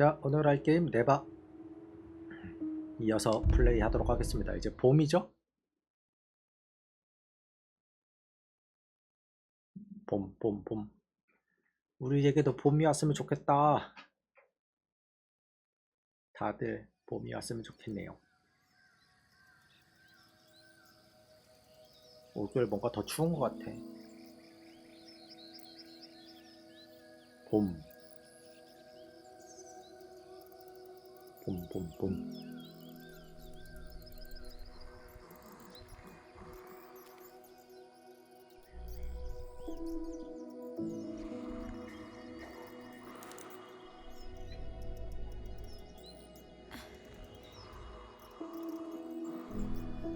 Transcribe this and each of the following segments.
자 오늘 할 게임 네바. 이어서 플레이 하도록 하겠습니다. 이제 봄이죠? 봄 봄, 봄. 우리에게도 봄이 왔으면 좋겠다. 다들 봄이 왔으면 좋겠네요. 올겨울 뭔가 더 추운 것 같아. 봄 봄.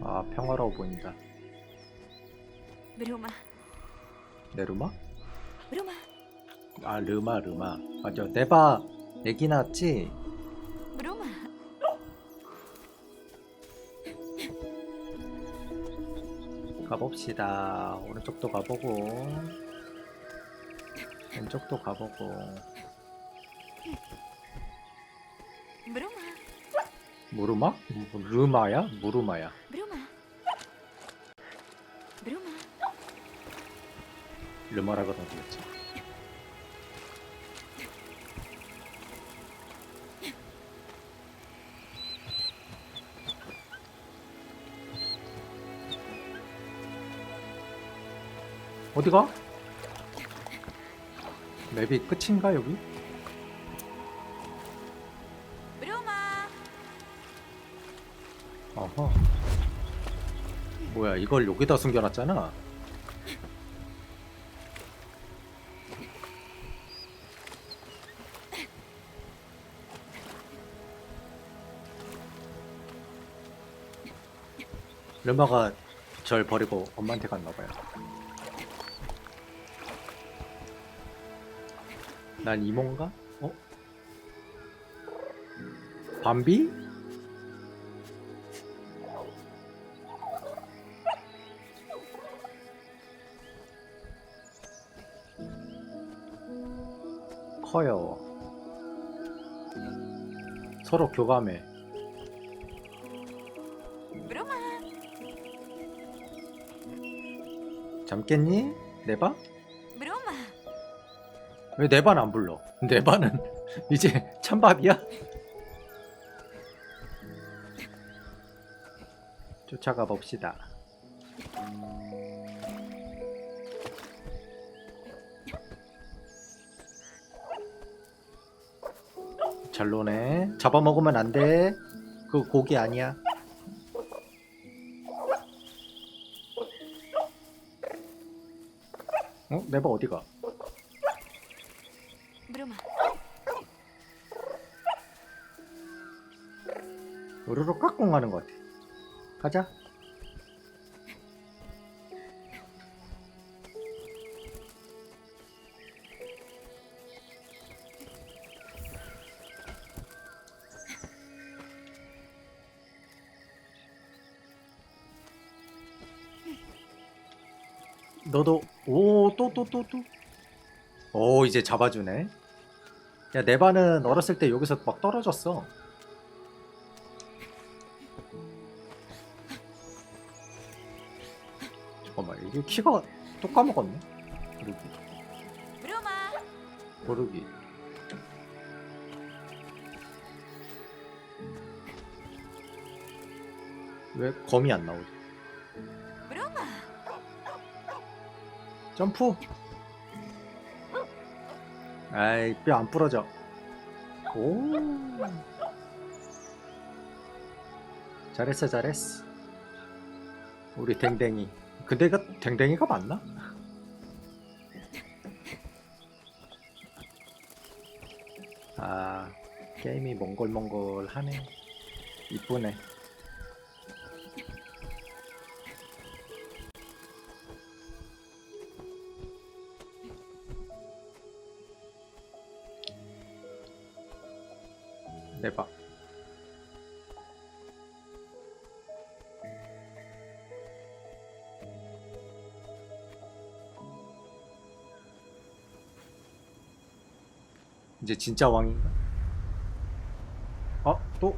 아, 평화로워 보인다. 브로마, 네루마? 브로마. 아, 르마, 르마. 맞아. 네바 애기 낳았지? 가봅시다. 오른쪽도 가보고, 왼쪽도 가보고. 무르마? 무- 르마야? 무르마야. 브로마. 브로마. 르마라고 하겠지. 어디가? 맵이 끝인가 여기? 어허. 뭐야 이걸 여기다 숨겨놨잖아. 르마가 절 버리고 엄마한테 갔나봐요. 난 이모인가? 어? 밤비? 커요. 서로 교감해. 브로마. 잠깼니? 네바? 왜 네바는 안 불러? 네바는 이제 찬밥이야? 쫓아가 봅시다. 잘 노네. 잡아먹으면 안 돼. 그 고기 아니야. 어? 네바 어디가? 우르르 깍꿍 가는 것 같아. 가자. 너도 오 또 또 또 또. 오 이제 잡아주네. 야 네바는 어렸을 때 여기서 막 떨어졌어. 잠깐만 이게 키가 또 까먹었네? 고르기. 고르기. 왜 검이 안 나오지? 브로마. 점프. 아이 뼈 안 부러져. 오 잘했어 잘했어. 우리 댕댕이. 근데 이거 댕댕이가 맞나? 아 게임이 몽골몽골하네. 이쁘네. 대박 이제 진짜 왕인가? 아, 또?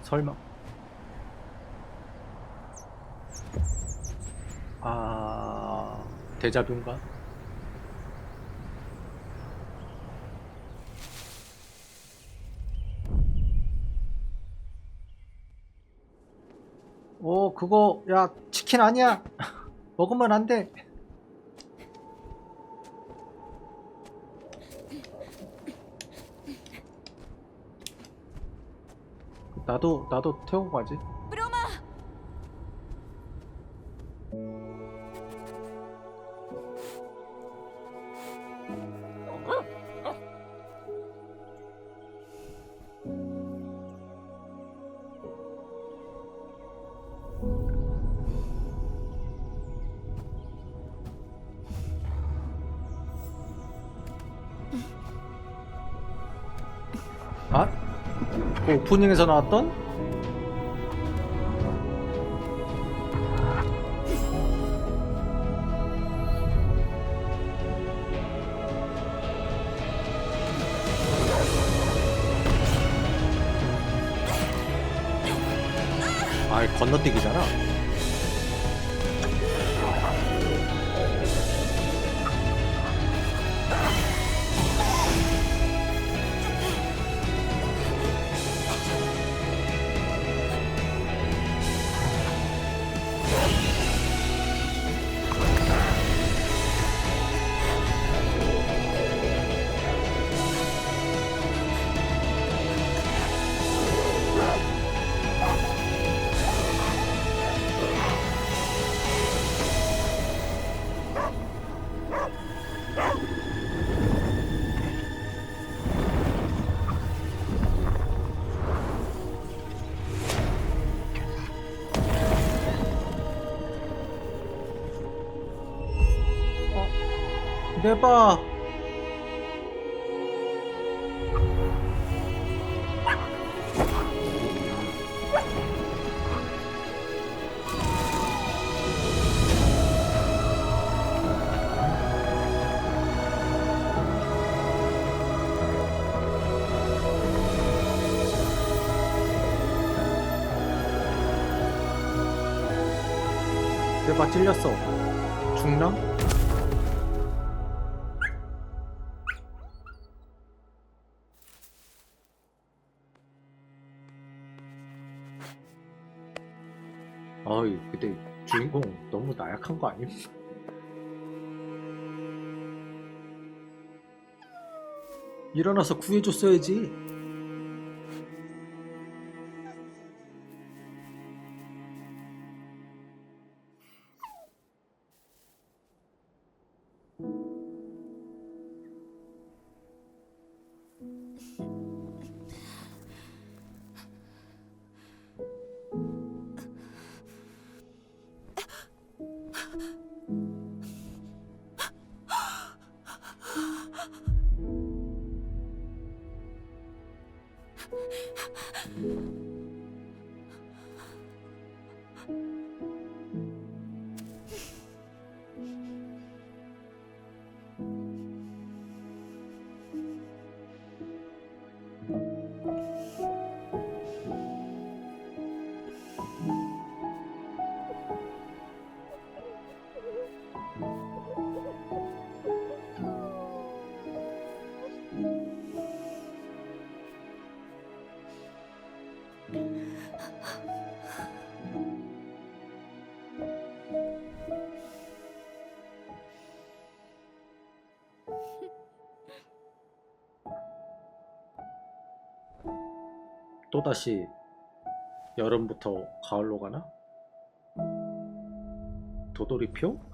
설마. 아, 데자뷰인가? 어, 그거, 야, 치킨 아니야! 먹으면 안 돼! 나도, 나도 태우고 가지. 그 오프닝에서 나왔던? 아, 건너뛰기잖아. 내봐. 내봐 찔렸어. 죽나? 어이, 근데 주인공 너무 나약한 거 아님? 일어나서 구해줬어야지. うん。 또다시 여름부터 가을로 가나? 도돌이표?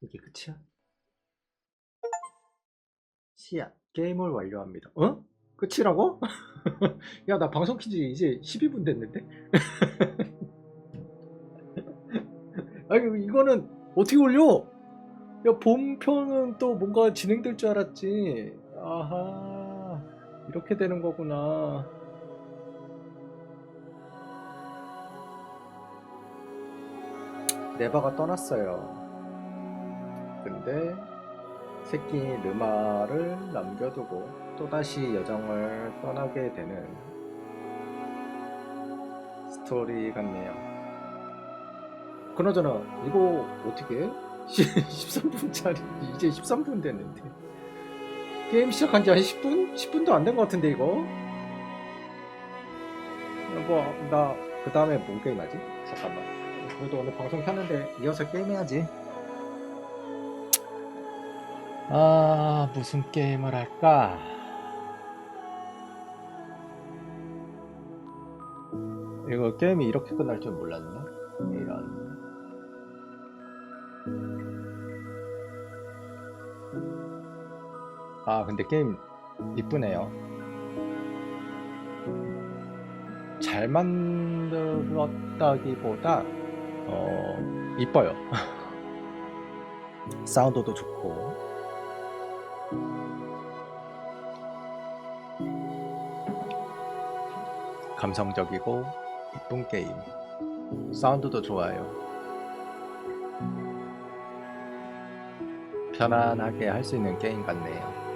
이게 끝이야? 시야 게임을 완료합니다. 어? 끝이라고? 야 나 방송 킨지 이제 12분 됐는데? 아니 이거는 어떻게 올려? 야 본편은 또 뭔가 진행될 줄 알았지. 아하 이렇게 되는 거구나. 네바가 떠났어요. 근데 새끼 르마를 남겨두고 또다시 여정을 떠나게 되는 스토리 같네요. 그나저나 이거 어떻게 해? 13분짜리 이제 13분 됐는데 게임 시작한 지 한 10분? 10분도 안 된 것 같은데 이거 뭐나 그 다음에 뭔 게임 하지? 잠깐만 그래도 오늘 방송 켰는데 이어서 게임 해야지. 아 무슨 게임을 할까? 이거 게임이 이렇게 끝날 줄 몰랐네. 이런. 아 근데 게임 이쁘네요. 잘 만들었다기보다 어 이뻐요. 사운드도 좋고. 감성적이고 이쁜 게임. 사운드도 좋아요. 편안하게 할 수 있는 게임 같네요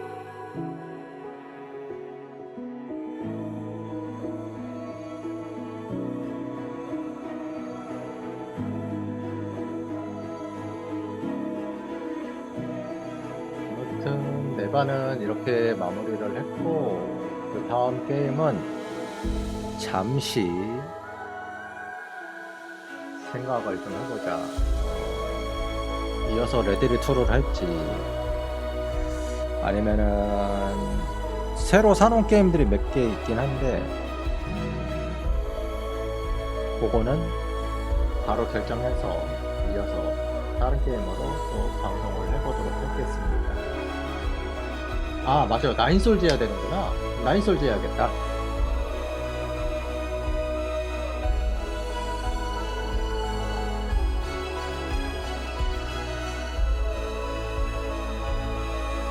네바는 이렇게 마무리를 했고 그 다음 게임은 잠시 생각을 좀 해보자. 이어서 레드리 2를 할지 아니면은 새로 사놓은 게임들이 몇 개 있긴 한데 음, 그거는 바로 결정해서 이어서 다른 게임으로 또 방송을 해보도록 하겠습니다. 아 맞아요. 나인솔즈 해야 되는구나. 나인솔즈 해야겠다.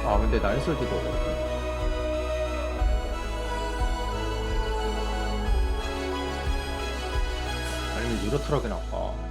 아 근데 나인솔즈도 어렵다 아니면 유로트럭이나 할까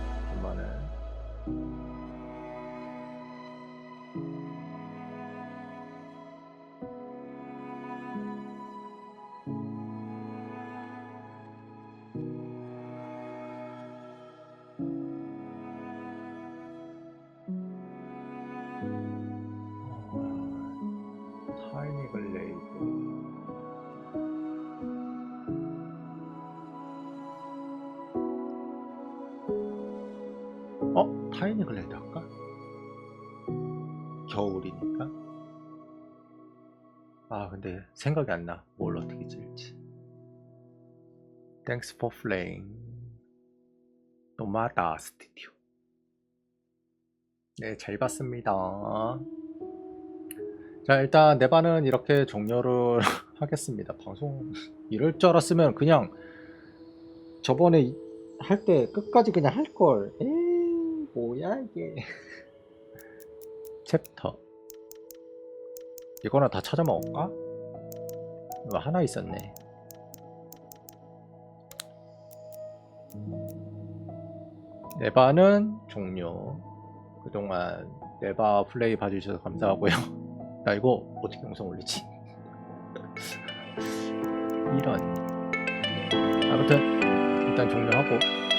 어? 타이니 글레이드 할까? 겨울이니까? 아 근데 생각이 안 나. 뭘 어떻게 지을지. Thanks for playing. 노마다 스튜디오. 네잘 봤습니다. 자 일단 내 반은 이렇게 종료를 하겠습니다. 방송 이럴 줄 알았으면 그냥 저번에 할 때 끝까지 그냥 할걸. 에이 뭐야 이게. 챕터. 이거는 다 찾아 먹을까? 이거 하나 있었네. 네바는 종료. 그동안 네바 플레이 봐주셔서 감사하고요. 나 이거 어떻게 영상 올리지? 이런. 아무튼 일단 종료하고